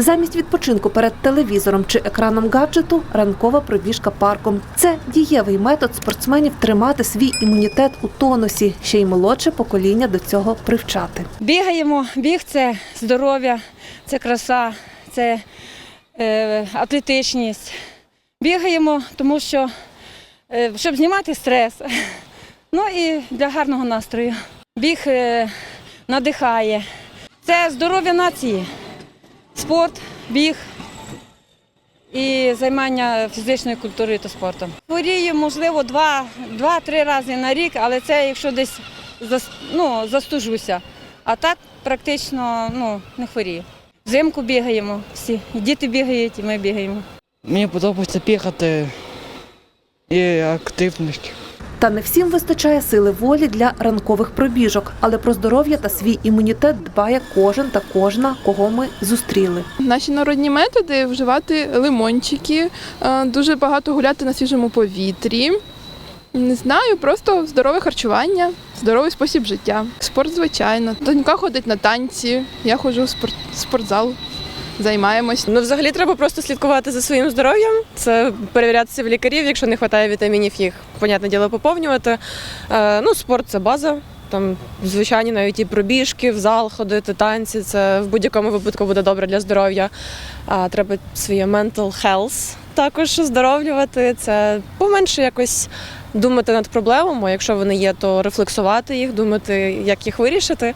Замість відпочинку перед телевізором чи екраном гаджету ранкова пробіжка парком. Це дієвий метод спортсменів тримати свій імунітет у тонусі, ще й молодше покоління до цього привчати. Бігаємо, біг це здоров'я, це краса, це е, атлетичність. Бігаємо, тому що е, щоб знімати стрес. Ну і для гарного настрою. Біг е, надихає. Це здоров'я нації. Спорт, біг і займання фізичною культурою та спортом. Хворію, можливо, два- два-три рази на рік, але це якщо десь ну, застужуся. А так практично ну, не хворію. Взимку бігаємо всі. І діти бігають, і ми бігаємо. Мені подобається бігати і активність. Та не всім вистачає сили волі для ранкових пробіжок, але про здоров'я та свій імунітет дбає кожен та кожна, кого ми зустріли. Наші народні методи вживати лимончики, е, дуже багато гуляти на свіжому повітрі. Не знаю, просто здорове харчування, здоровий спосіб життя. Спорт, звичайно. Донька ходить на танці, я ходжу в спорт, спортзал, займаємось. Ну, взагалі треба просто слідкувати за своїм здоров'ям. Це перевірятися в лікарів, якщо не вистачає вітамінів, їх, понятне діло, поповнювати. Е, ну, спорт це база. Там звичайні навіть і пробіжки, в зал ходити, танці. Це в будь-якому випадку буде добре для здоров'я. А треба своє mental health також оздоровлювати. Це поменше якось думати над проблемами. Якщо вони є, то рефлексувати їх, думати, як їх вирішити.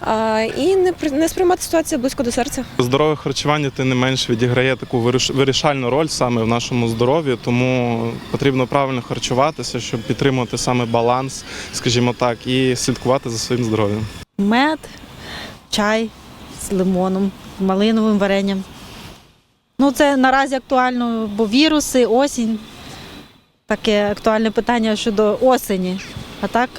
А, і не не сприймати ситуацію близько до серця. Здорове харчування тим не менш відіграє таку вирішальну роль саме в нашому здоров'ї, тому потрібно правильно харчуватися, щоб підтримувати саме баланс, скажімо так, і слідкувати за своїм здоров'ям. мед, чай з лимоном, малиновим варенням. Ну, це наразі актуально, бо віруси, осінь. Таке актуальне питання щодо осені. А так,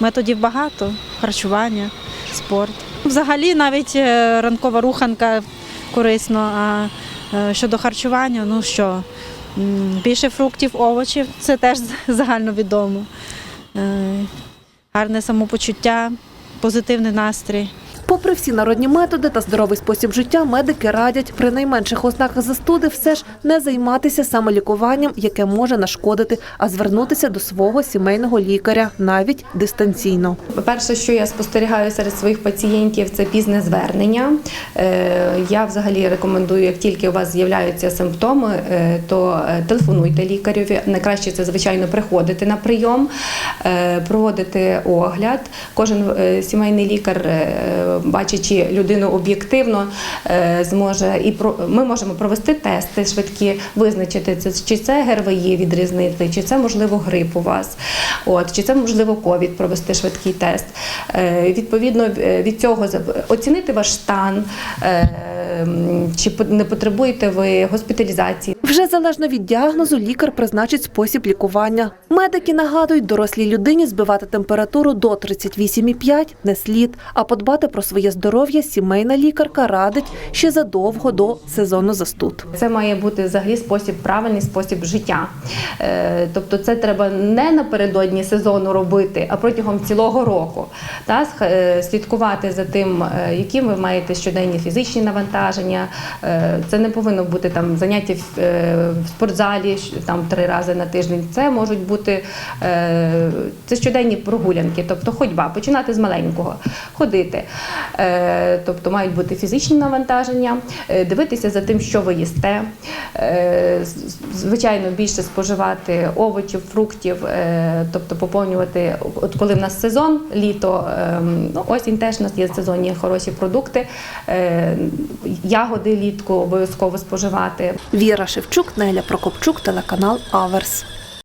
методів багато: харчування, спорт. Взагалі навіть е, ранкова руханка корисно. А е, щодо харчування, ну що, більше фруктів, овочів це теж загальновідомо. Е, Гарне самопочуття, позитивний настрій. Попри всі народні методи та здоровий спосіб життя, медики радять при найменших ознаках застуди все ж не займатися самолікуванням, яке може нашкодити, а звернутися до свого сімейного лікаря навіть дистанційно. Перше, що я спостерігаю серед своїх пацієнтів, це пізне звернення. Е, Я взагалі рекомендую, як тільки у вас з'являються симптоми, е, то е, телефонуйте лікареві. Найкраще це звичайно приходити на прийом, проводити огляд. Кожен сімейний лікар, бачачи людину об'єктивно, е, зможе і ми можемо провести тести швидкі, визначити чи це ГРВІ відрізнити, чи це можливо грип у вас, от чи це можливо ковід провести швидкий тест. Е, Відповідно е, від цього оцінити ваш стан, чи не потребуєте ви госпіталізації. Залежно від діагнозу, лікар призначить спосіб лікування. Медики нагадують, дорослій людині збивати температуру до 38,5 не слід, а подбати про своє здоров'я сімейна лікарка радить ще задовго до сезону застуд. Це має бути взагалі спосіб, правильний спосіб життя. Е, Тобто, це треба не напередодні сезону робити, а протягом цілого року. Та, е, слідкувати за тим, е, які ви маєте щоденні фізичні навантаження. Це не повинно бути там заняття в, спортзалі там три рази на тиждень. Це можуть бути е, це щоденні прогулянки, тобто ходьба, починати з маленького, ходити. Е, Тобто мають бути фізичні навантаження, е, дивитися за тим, що ви їсте. Звичайно, більше споживати овочів, фруктів, тобто поповнювати, от коли в нас сезон, літо, ем, ну, осінь теж у нас є сезонні хороші продукти, ягоди літку обов'язково споживати. Віра Шевчук, Неля Прокопчук, телеканал Аверс.